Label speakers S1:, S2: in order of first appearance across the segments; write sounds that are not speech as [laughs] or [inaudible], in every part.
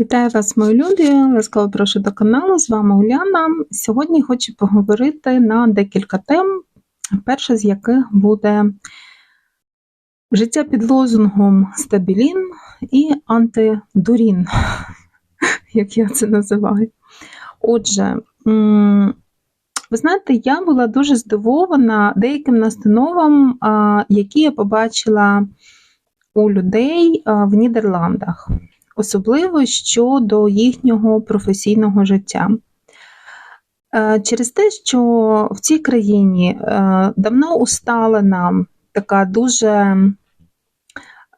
S1: Вітаю вас, мої люди! Ласкаво прошу до каналу. З вами Уляна. Сьогодні хочу поговорити на декілька тем. Перша з яких буде життя під лозунгом стабілін і антидурін, [laughs] як я це називаю. Отже, ви знаєте, я була дуже здивована деяким настановам, які я побачила у людей в Нідерландах особливо щодо їхнього професійного життя. Е, через те, що в цій країні е, давно усталена така дуже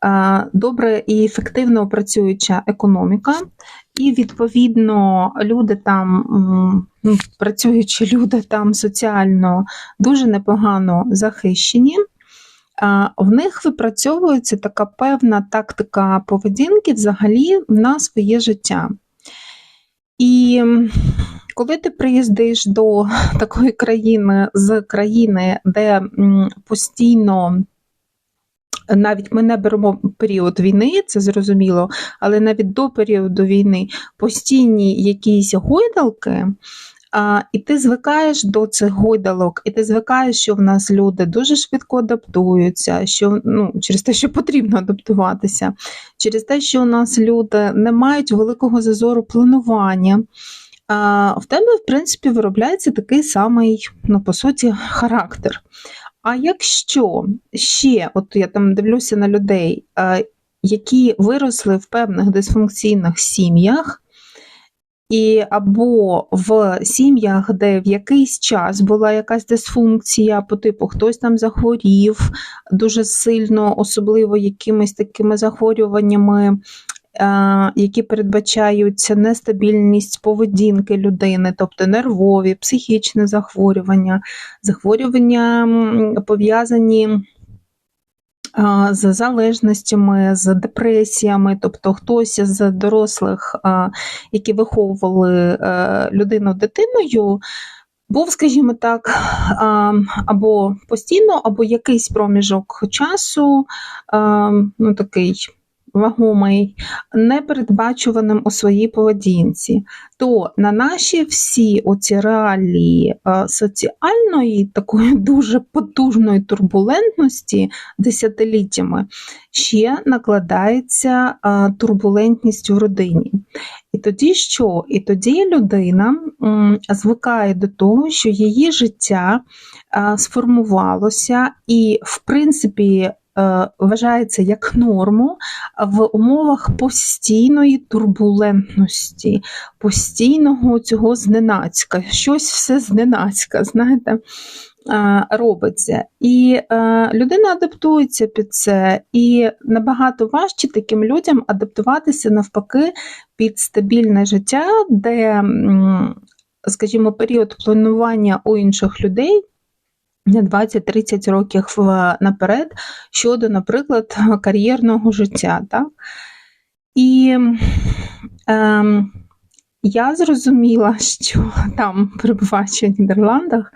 S1: е, добре і ефективно працююча економіка, і, відповідно, люди там, ну, працюючі люди там соціально дуже непогано захищені в них випрацьовується така певна тактика поведінки взагалі на своє життя. І коли ти приїздиш до [laughs] такої країни з країни, де постійно, навіть ми не беремо період війни, це зрозуміло, але навіть до періоду війни постійні якісь гойдалки, І ти звикаєш до цих гойдалок, і ти звикаєш, що в нас люди дуже швидко адаптуються, що ну, через те, що потрібно адаптуватися, через те, що у нас люди не мають великого зазору планування. В тебе, в принципі, виробляється такий самий, ну, по суті, характер. А якщо ще, от я там дивлюся на людей, які виросли в певних дисфункційних сім'ях, і або в сім'ях, де в якийсь час була якась дисфункція, по типу хтось там захворів дуже сильно, особливо якимись такими захворюваннями. Е, які передбачають нестабільність поведінки людини, тобто нервові, психічне захворювання, захворювання пов'язані з залежностями, з депресіями, тобто хтось з дорослих, які виховували е, людину дитиною. Був, скажімо так, або постійно, або якийсь проміжок часу, ну такий вагомий, непередбачуваним у своїй поведінці, то на наші всі оці реалії е, соціальної, такої [laughs] дуже потужної турбулентності десятиліттями ще накладається е, турбулентність в родині. І тоді що? І тоді людина звикає до того, що її життя е, сформувалося, і, в принципі, вважається як норму в умовах постійної турбулентності, постійного цього зненацька, щось все зненацька, знаєте. Е, робиться. І е, людина адаптується під це, і набагато важче таким людям адаптуватися навпаки під стабільне життя, де, скажімо, період планування у інших людей на 20-30 років наперед щодо, наприклад, кар'єрного життя. Так? І ем, я зрозуміла, [laughs] що там, перебуваючи в Нідерландах,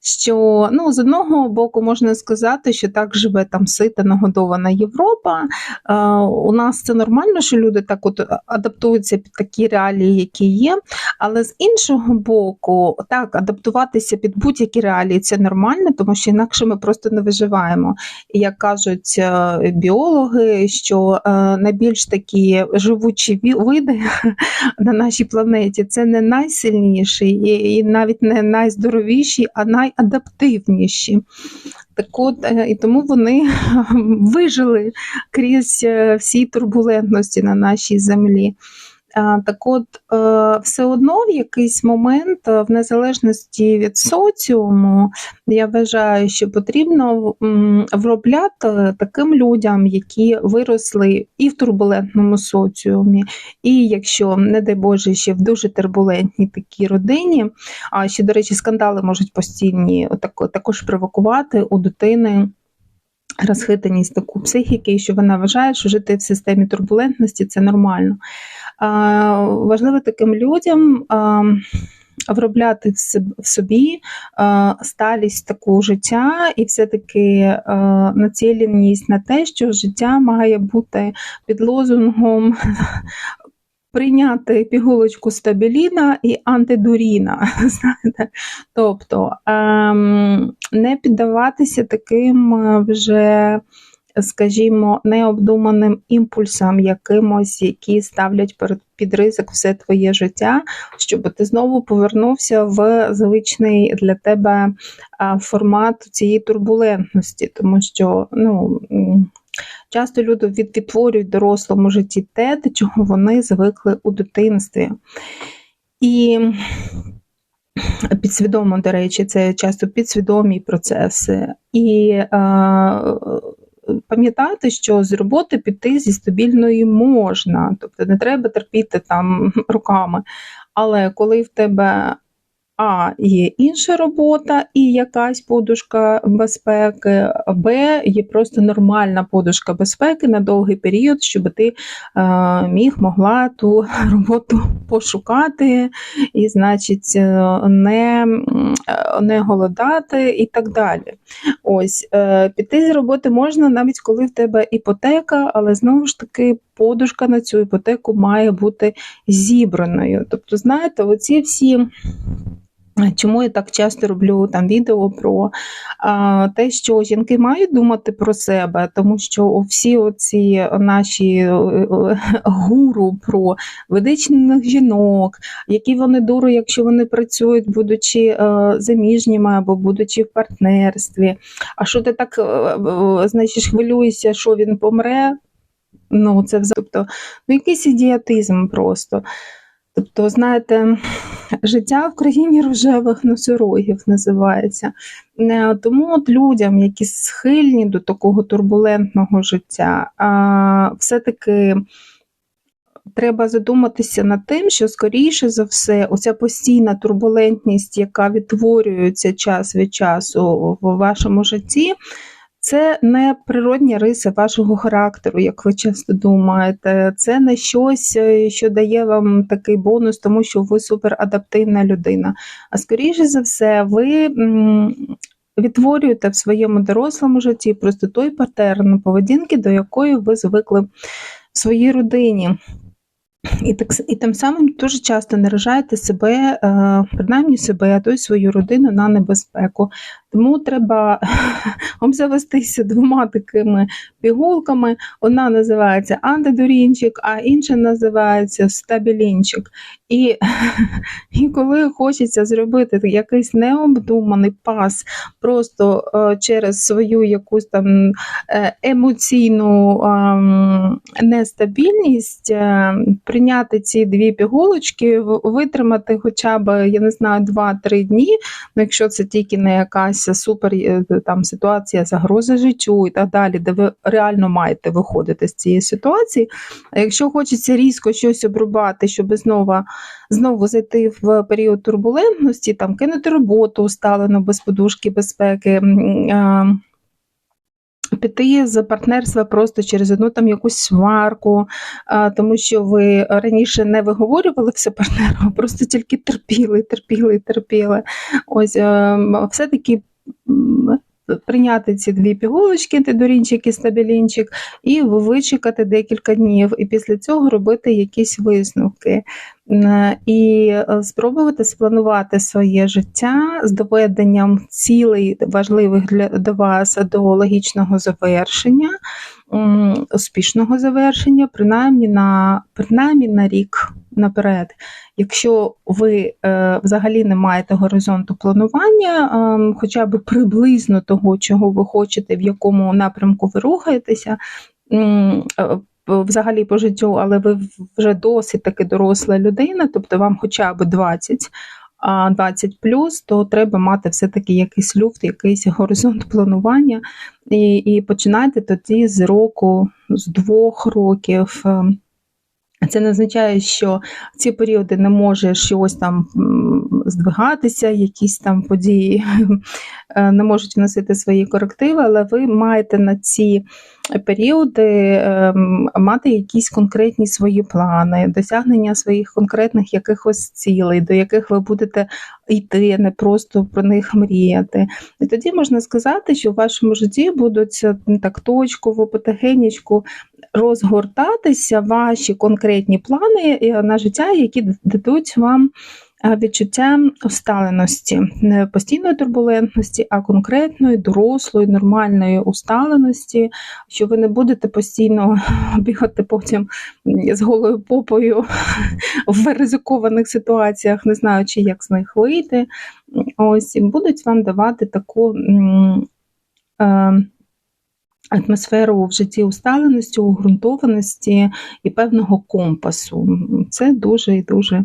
S1: що ну, з одного боку можна сказати, що так живе там сита нагодована Європа. Е, у нас це нормально, що люди так от адаптуються під такі реалії, які є. Але з іншого боку, так, адаптуватися під будь-які реалії це нормально, тому що інакше ми просто не виживаємо. І як кажуть е, біологи, що е, найбільш такі живучі види [laughs] на нашій планеті це не найсильніші і навіть не найздоровіші, а най найадаптивніші. Так от, е, І тому вони вижили крізь е, всі турбулентності на нашій землі. Так от, е, все одно в якийсь момент, е, в незалежності від соціуму, я вважаю, що потрібно вробляти таким людям, які виросли і в турбулентному соціумі, і якщо, не дай Боже, ще в дуже турбулентній такій родині, а ще, до речі, скандали можуть постійні також провокувати у дитини. Розхитаність таку психіки, що вона вважає, що жити в системі турбулентності це нормально. Важливо таким людям виробляти в собі сталість таку життя і все-таки націленість на те, що життя має бути під лозунгом [laughs] прийняти пігулочку стабіліна і антидуріна. [laughs] знаєте. Тобто ем, не піддаватися таким е, вже скажімо, необдуманим імпульсам якимось, які ставлять під ризик все твоє життя, щоб ти знову повернувся в звичний для тебе формат цієї турбулентності, тому що ну. Часто люди відтворюють в дорослому житті те, до чого вони звикли у дитинстві. І підсвідомо, до речі, це часто підсвідомі процеси. І пам'ятати, що з роботи піти зі стабільної можна, тобто не треба терпіти там руками. Але коли в тебе а є інша робота і якась подушка безпеки, Б є просто нормальна подушка безпеки на довгий період, щоб ти е, міг могла ту [laughs] роботу пошукати, і, значить, е, не не голодати і так далі. Ось, е, Піти з роботи можна навіть коли в тебе іпотека, але знову ж таки. Подушка на цю іпотеку має бути зібраною. Тобто, знаєте, оці всі Чому я так часто роблю там відео про а, те, що жінки мають думати про себе, тому що всі оці наші е, е, гуру про ведичних жінок, які вони дури, якщо вони працюють, будучи е, заміжніми або будучи в партнерстві. А що ти так значить, хвилюєшся, що він помре? Ну, це тобто, ну, якийсь ідіотизм просто. Тобто, знаєте, життя в країні рожевих носорогів називається. Е, тому от людям, які схильні до такого турбулентного життя, все-таки треба задуматися над тим, що, скоріше за все, оця постійна турбулентність, яка відтворюється час від часу в вашому житті. Це не природні риси вашого характеру, як ви часто думаєте. Це не щось, е, що дає вам такий бонус, тому що ви суперадаптивна людина. А скоріше за все, ви відтворюєте в своєму дорослому житті просто той патерн поведінки, до якої ви звикли в своїй родині. І так і тим самим дуже часто наражаєте себе, е, принаймні себе, а то й свою родину на небезпеку. Тому треба [laughs] обзавестися двома такими пігулками. Одна називається антидурінчик, а інша називається стабілінчик. І [laughs] і коли хочеться зробити якийсь необдуманий пас просто е, через свою якусь там е, емоційну ем, нестабільність, е, прийняти ці дві пігулочки, витримати хоча б, я не знаю, 2-3 дні, ну якщо це тільки не якась супер там ситуація загрози життю і так далі, де ви реально маєте виходити з цієї ситуації. Якщо хочеться різко щось обрубати, щоб знову знову зайти в період турбулентності, там кинути роботу усталено без подушки безпеки. Піти з партнерства просто через одну там якусь сварку, тому що ви раніше не виговорювали все партнеру, просто тільки терпіли, терпіли, терпіли. Ось ем, все-таки прийняти ці дві пігулочки, антидорінчик і стабілінчик, і вичекати декілька днів, і після цього робити якісь висновки. І е, спробувати спланувати своє життя з доведенням цілей важливих для до вас до логічного завершення, успішного завершення, принаймні на принаймні на рік наперед. Якщо ви е, взагалі не маєте горизонту планування, е, хоча б приблизно того, чого ви хочете, в якому напрямку ви рухаєтеся, е, взагалі по життю, але ви вже досить таки доросла людина, тобто вам хоча б 20, а 20 плюс, то треба мати все-таки якийсь люфт, якийсь горизонт планування, і, і починайте тоді з року, з двох років. Це не означає, що ці періоди не може щось там здвигатися, якісь там події [laughs] е, не можуть вносити свої корективи, але ви маєте на ці періоди ем, мати якісь конкретні свої плани, досягнення своїх конкретних якихось цілей, до яких ви будете йти, не просто про них мріяти. І тоді можна сказати, що в вашому житті будуть так точково, потихенечку розгортатися ваші конкретні плани е, на життя, які дадуть вам е, відчуття усталеності, не постійної турбулентності, а конкретної, дорослої, нормальної усталеності, що ви не будете постійно [laughs] бігати потім з голою попою [laughs] в ризикованих ситуаціях, не знаючи, як з них вийти. Ось будуть вам давати таку. е, атмосферу в житті усталеності, угрунтованості і певного компасу. Це дуже і дуже